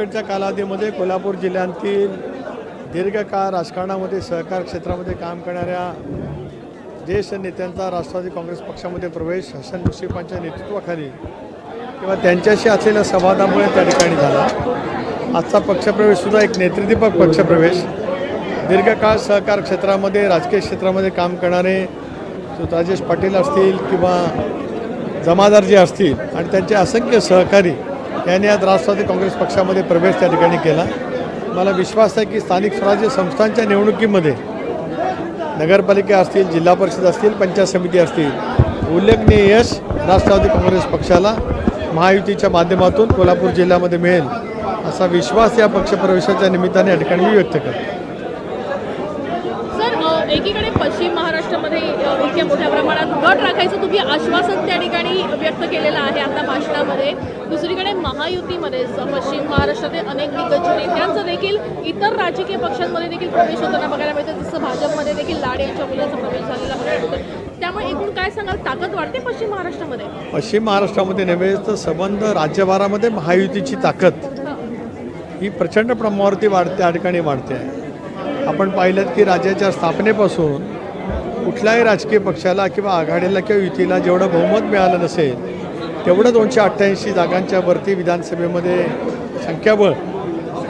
अलीकडच्या कालावधीमध्ये कोल्हापूर जिल्ह्यातील दीर्घकाळ राजकारणामध्ये सहकार क्षेत्रामध्ये काम करणाऱ्या ज्येष्ठ नेत्यांचा राष्ट्रवादी काँग्रेस पक्षामध्ये प्रवेश हसन मुश्रीफांच्या नेतृत्वाखाली किंवा त्यांच्याशी असलेल्या संवादामुळे त्या ठिकाणी झाला. आजचा पक्षप्रवेशसुद्धा एक नेतृदीपक पक्षप्रवेश. दीर्घकाळ सहकार क्षेत्रामध्ये राजकीय क्षेत्रामध्ये काम करणारे राजेश पाटील असतील किंवा जमादार जे असतील आणि त्यांचे असंख्य सहकारी यांनी आज राष्ट्रवादी काँग्रेस पक्षामध्ये प्रवेश त्या ठिकाणी केला. मला विश्वास आहे की स्थानिक स्वराज्य संस्थांच्या निवडणुकीमध्ये नगरपालिका असतील जिल्हा परिषद असतील पंचायत समिती असतील उल्लेखनीय यश राष्ट्रवादी काँग्रेस पक्षाला महायुतीच्या माध्यमातून कोल्हापूर जिल्ह्यामध्ये मिळेल असा विश्वास या पक्षप्रवेशाच्या निमित्ताने या ठिकाणी मी व्यक्त करतो. एकीकडे पश्चिम महाराष्ट्रामध्ये इतक्या मोठ्या प्रमाणात गट राखायचं तुम्ही आश्वासन त्या ठिकाणी व्यक्त केलेलं आहे आता भाषणामध्ये. दुसरीकडे महायुतीमध्ये पश्चिम महाराष्ट्रातील अनेक दिग्गज नेत्यांचं देखील इतर राजकीय पक्षांमध्ये देखील प्रवेश होताना बघायला मिळतं. जसं भाजपमध्ये देखील लाड यांच्या मुलाचा प्रवेश झालेला बघायला त्यामुळे एकूण काय सांगाल? ताकद वाढते पश्चिम महाराष्ट्रामध्ये? पश्चिम महाराष्ट्रामध्ये नव्हे तर संबंध राज्यभरामध्ये महायुतीची ताकद. ही प्रचंड प्रमाणावरती वाढते त्या ठिकाणी वाढते. आहे आपण पाहिलं की राज्याच्या स्थापनेपासून कुठल्याही राजकीय पक्षाला किंवा आघाडीला किंवा युतीला जेवढं बहुमत मिळालं नसेल तेवढं दोनशे अठ्ठ्याऐंशी जागांच्या वरती विधानसभेमध्ये संख्याबळ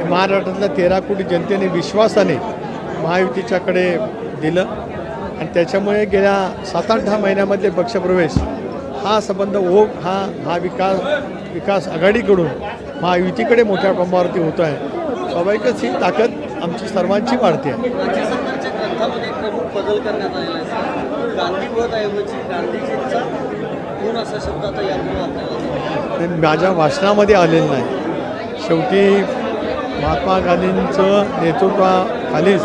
महाराष्ट्रातल्या तेरा कोटी जनतेने विश्वासाने महायुतीच्याकडे दिलं. आणि त्याच्यामुळे गेल्या सात आठ दहा महिन्यामधले पक्षप्रवेश हा संबंध ओघ हा हा विकास विकास आघाडीकडून महायुतीकडे मोठ्या प्रमाणावरती होतो आहे स्वाभाविकच ही ताकद आमची सर्वांची वाढते आहे. बदल करण्यात आलेला आहे. गांधीवधऐवजी म्हणजे गांधीजींचा गुण असा शब्द आता यापुढे वापरला ते माझ्या भाषणामध्ये आलेलं नाही. शेवटी महात्मा गांधींचं नेतृत्वाखालीच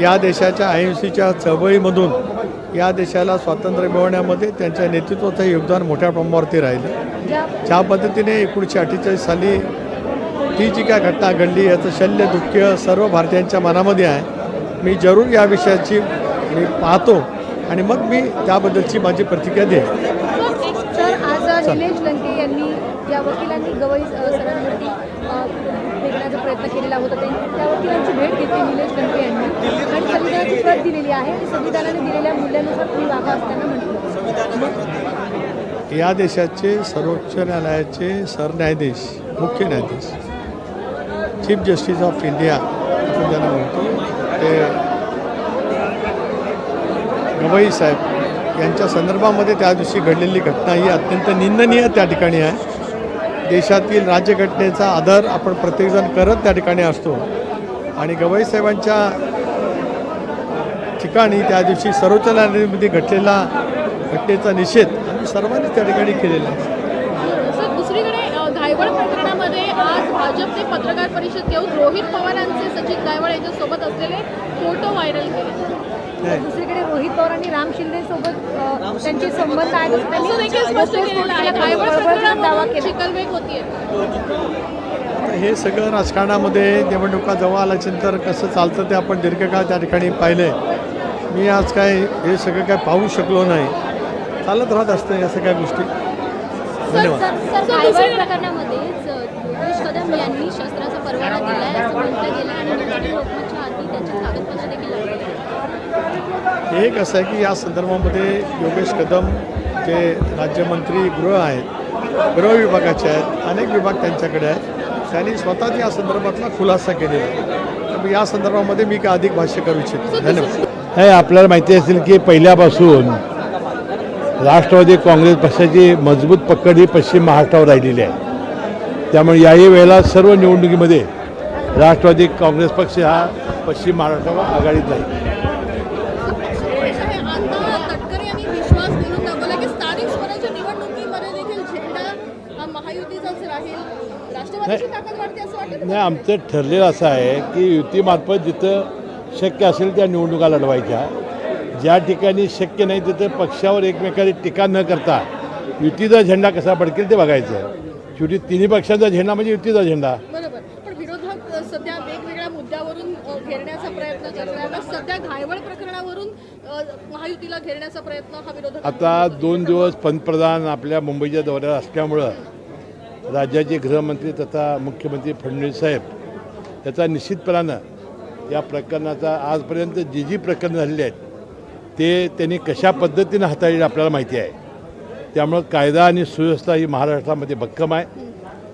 या देशाच्या अहिंसेच्या चळवळीमधून या देशाला स्वातंत्र्य मिळवण्यामध्ये त्यांच्या नेतृत्वाचं योगदान मोठ्या प्रमाणावरती राहिलं. ज्या पद्धतीने एकोणीसशे अठ्ठेचाळीस साली ती जी काय घटना घडली याचं शल्य दुःख सर्व भारतीयांच्या मनामध्ये आहे. मी जरूर या विषयाची मी पाहतो आणि मग मी त्याबद्दलची माझी प्रतिक्रिया देईन. सर आज निलेश लंके यांनी या वकिलांनी गवई अ, सरांवरती अ, फेकण्याचा प्रयत्न केलेला होता. त्यांनी त्या वकिलांची भेट घेतली निलेश लंके यांनी. आणि संविधानाची प्रत दिलेली आहे आणि संविधानाने दिलेल्या मूल्यानुसार तुम्ही वागा असताना म्हटलं. या देशाचे सर्वोच्च न्यायालयाचे सरन्यायाधीश मुख्य न्यायाधीश चीफ जस्टिस ऑफ इंडिया आपण ज्यांना म्हणतो ते गवई साहेब यांच्या संदर्भामध्ये त्या दिवशी घडलेली घटना ही अत्यंत निंदनीय त्या ठिकाणी आहे. देशातील राज्यघटनेचा आदर आपण प्रत्येकजण करत त्या ठिकाणी असतो. आणि गवई साहेबांच्या ठिकाणी त्या दिवशी सर्वोच्च न्यायालयामध्ये घडलेला घटनेचा निषेध आम्ही सर्वांनी त्या ठिकाणी केलेला आहे. गायवळ प्रकरणामध्ये आज भाजपने पत्रकार परिषद घेऊन रोहित पवारांचे सचिन गायवळ यांच्यासोबत असलेले फोटो व्हायरल केले. नाही. दुसरीकडे रोहित पवारांनी राम शिंदे सोबत त्यांचे संबंध आहेत असं असं देखील स्पष्ट केलेलं आहे गायवळ दावा प्रकरणामध्ये केला. चिकलबेक होतीये आता हे सगळं राजकारणामध्ये निवडणुका जवळ आल्याच्यानंतर कसं चालतं ते आपण दीर्घकाळ त्या ठिकाणी पाहिलं. आहे मी आज काय हे सगळं काय पाहू शकलो नाही. चालत राहत असतं या सगळ्या गोष्टी. धन्यवाद. सर दुसरीकडे- प्रकरणामध्येच योगेश कदम यांनी शस्त्राचा परवाना दिलाय असं म्हटलं गेलं आणि लोकमतच्या हाती त्यांची कागदपत्र देखील लागली एक असं आहे की या संदर्भामध्ये योगेश कदम जे राज्यमंत्री गृह आहेत गृह विभागाचे आहेत अनेक विभाग त्यांच्याकडे आहेत त्यांनी स्वतःच या संदर्भातला खुलासा केलेला आहे. तर या संदर्भामध्ये मी काय अधिक भाष्य करू इच्छितो धन्यवाद. हे आपल्याला माहिती असेल की पहिल्यापासून राष्ट्रवादी काँग्रेस पक्षाची मजबूत पकड ही पश्चिम महाराष्ट्रावर राहिलेली आहे. त्यामुळे याही वेळेला सर्व निवडणुकीमध्ये राष्ट्रवादी काँग्रेस पक्ष हा पश्चिम महाराष्ट्रावर आघाडीत राहील आता तटकरे यांनी विश्वास करून दाखवला की स्थानिक स्वराज्य निवडणुकीमध्ये देखील झेंडा हा महायुतीचाच राहील राष्ट्रवादीची ताकद वाढते असं वाटतं नाही. आमचं ठरलेलं असं आहे की युतीमार्फत जिथं शक्य असेल त्या निवडणुका लढवायच्या. ज्या ठिकाणी शक्य नाही तिथं पक्षावर एकमेकांची टीका न करता युतीचा झेंडा कसा भडकेल ते बघायचं. शेवटी तिन्ही पक्षांचा झेंडा म्हणजे युतीचा झेंडा. सध्या वेगवेगळ्या मुद्द्यावरून घेरण्याचा प्रयत्न आता सध्या घायवळ प्रकरणावरून अ, महायुतीला घेरण्याचा प्रयत्न हा विरोधक आता दोन दिवस पंतप्रधान आपल्या मुंबईच्या दौऱ्यावर असल्यामुळं राज्याचे गृहमंत्री तथा मुख्यमंत्री फडणवीस साहेब याचा निश्चितपणानं या प्रकरणाचा आजपर्यंत जी जी प्रकरणं झालेली आहेत ते त्यांनी कशा पद्धतीनं हाताळली आपल्याला माहिती आहे. त्यामुळं कायदा आणि सुव्यवस्था ही महाराष्ट्रामध्ये भक्कम आहे.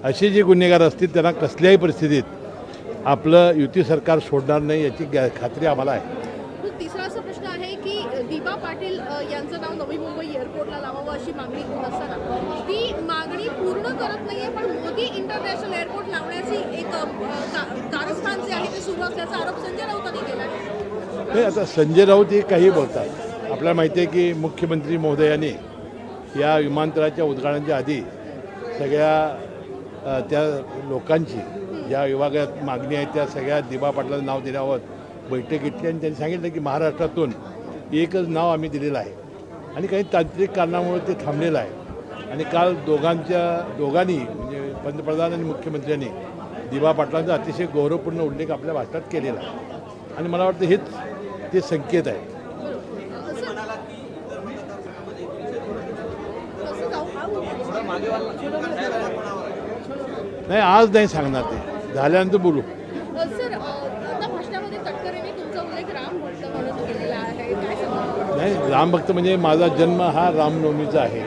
असे जे गुन्हेगार असतील त्यांना कसल्याही परिस्थितीत आपलं युती सरकार सोडणार नाही याची गॅ खात्री आम्हाला आहे तो तिसरा असा प्रश्न आहे की दिबा पाटील अ, यांचं नाव नवी मुंबई एअरपोर्टला लावावं अशी मागणी होत असताना ती मागणी पूर्ण करत नाहीये पण मोदी इंटरनॅशनल एअरपोर्ट लावण्याची एक अ, का- कारस्थान जे आहे ते सुरू असल्याचा आरोप संजय राऊतांनी केला आहे नाही आता संजय राऊत हे काही बोलतात. आपल्याला माहिती आहे की मुख्यमंत्री महोदयांनी या विमानतळाच्या उद्घाटनाच्या आधी सगळ्या त्या लोकांची ज्या विभागात मागणी आहे त्या सगळ्या दिबा पाटलाचं नाव देण्यावर बैठक घेतली आणि त्यांनी सांगितलं की महाराष्ट्रातून एकच नाव आम्ही दिलेलं आहे. आणि काही तांत्रिक कारणामुळे ते थांबलेलं आहे. आणि काल दोघांच्या दोघांनी म्हणजे पंतप्रधान आणि मुख्यमंत्र्यांनी दिबा पाटलांचा अतिशय गौरवपूर्ण उल्लेख आपल्या भाषणात केलेला आहे. आणि मला वाटतं हेच ते संकेत आहे. नाही आज नाही सांगणार ते. झाल्यानंतर बोलू. नाही रामभक्त म्हणजे माझा जन्म हा रामनवमीचा आहे.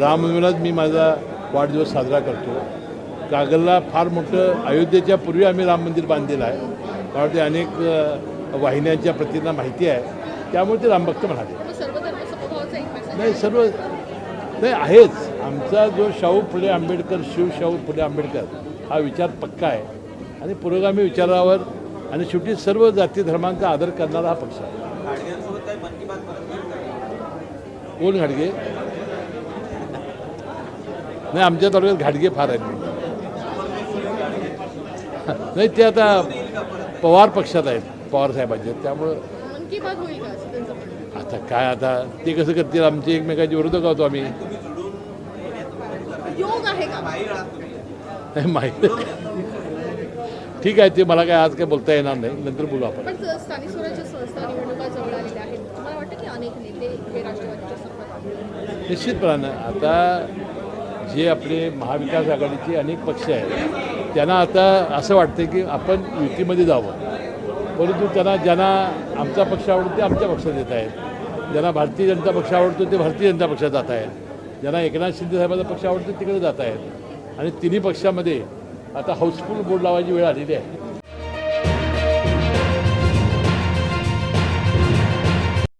रामनवमीलाच मी माझा वाढदिवस साजरा करतो. कागलला फार मोठं अयोध्येच्या पूर्वी आम्ही राम मंदिर बांधलेलं आहे. मला वाटते अनेक वाहिन्यांच्या प्रतिंना माहिती आहे. त्यामुळे ते रामभक्त म्हणाले. मग सर्वधर्म समभावाचा एक मेसेज नाही सर्व नाही आहेच. आमचा जो शाहू फुले आंबेडकर शिव शाहू फुले आंबेडकर हा विचार पक्का आहे. आणि पुरोगामी विचारावर आणि शेवटी सर्व जाती धर्मांचा आदर करणारा हा पक्ष आहे. कोण घाडगे? नाही आमच्या तालुक्यात घाडगे फार आहेत. नाही ते आता पवार पक्षात आहेत पवार साहेबांचे. त्यामुळं आता काय आता ते कसं करतील? आमचे एकमेकांचे विरोधक आहोत आम्ही. नाही माहीत ठीक आहे ते मला काय आज काय बोलता येणार नाही. नंतर बोलू आपण? निश्चितपणानं आता जे आपले महाविकास आघाडीचे अनेक पक्ष आहेत त्यांना आता असं वाटतं की आपण युतीमध्ये जावं. परंतु त्यांना ज्यांना आमचा पक्ष आवडतो ते आमच्या पक्षात येत आहेत. ज्यांना भारतीय जनता पक्ष आवडतो ते भारतीय जनता पक्षात जात आहेत. ज्यांना एकनाथ शिंदे साहेबांचा पक्ष आवडतो तिकडे जात आहेत. आणि तिन्ही पक्षामध्ये आता हाऊसफुल बोर्ड लावायची वेळ आलेली आहे.